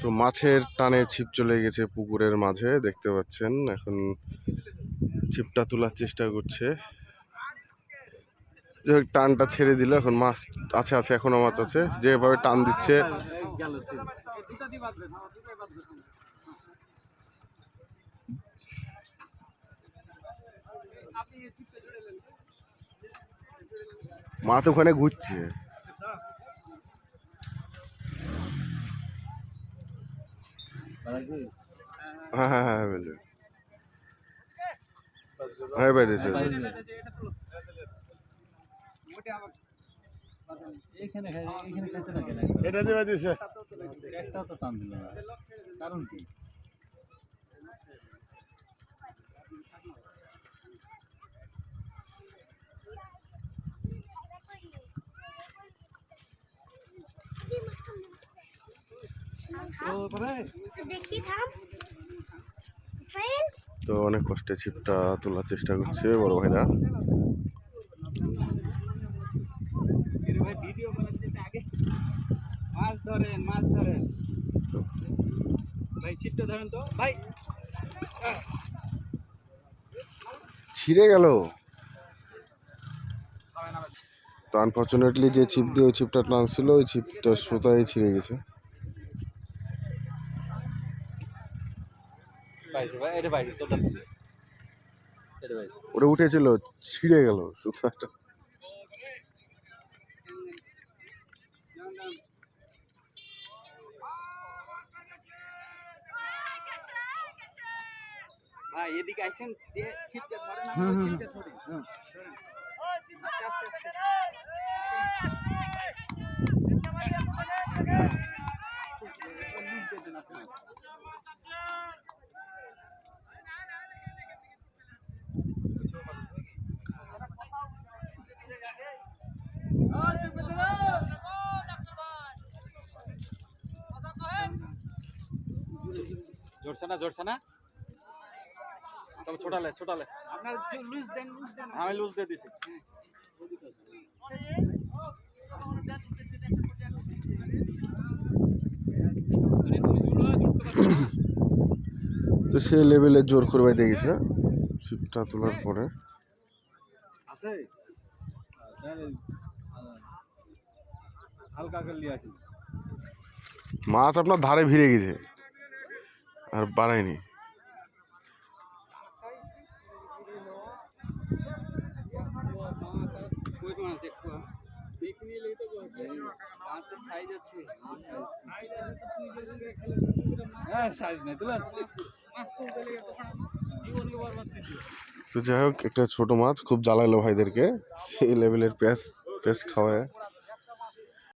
তো মাছের টানে ছিপ চলে গেছে পুকুরের মাঝে, দেখতে পাচ্ছেন। এখন ছিপটা তোলার চেষ্টা করছে। হোক, টানটা ছেড়ে দিল এখন মাছ আছে আছে এখনও মাছ আছে। যেভাবে টান দিচ্ছে। মাছ ওখানে ঘুরছে। হ্যাঁ হ্যাঁ হ্যাঁ বেলে হ্যাঁ বেঁধেছে এখানে খাই- এখানে খাইছে না কেন এটা একটা তো টান দিল কারণ কি? দেখি থাম। ইসমাইল তো অনেক কষ্টে ছিপটা তোলার চেষ্টা করছে বড় ভাইরা ভাই ভিডিও বানাতে আগে মাছ ধরেন মাছ ধরেন ভাই ছিটটা ধরেন তো। ভাই ছিঁড়ে গেল? তো আনফর্চুনেটলি যে ছিপ দিয়ে ওই ছিপটা টানছিল ওই ছিপটা সুতায় ছিঁড়ে গেছে। ওটা উঠেছিল ছিঁড়ে গেল সুতাটা। ভাই এদিকে আসেন দিয়ে ধরেন আস্তে জোরছে না জোরছে না? তবে ছোটালে ছোটালে। আপনার লুজ দেন আমি লুজ দিয়ে দিছি। তো সে লেভেলে জোর করে বাইতে গেছে ছিপটা তোলার পরে। আছে? হালকা করে লিয়ে আসি। মাছ আপনার ধারে ভিড়ে গেছে আর বাড়ায়নি কই মাছ একটু দেখি নিলে তো মাছের সাইজ আছে হ্যাঁ সাইজ নেই তো যাই হোক একটা ছোট মাছ খুব জ্বালালো ভাইদেরকে। সেই লেভেলের পেঁয়াজ পেঁয়াজ খাওয়ায়।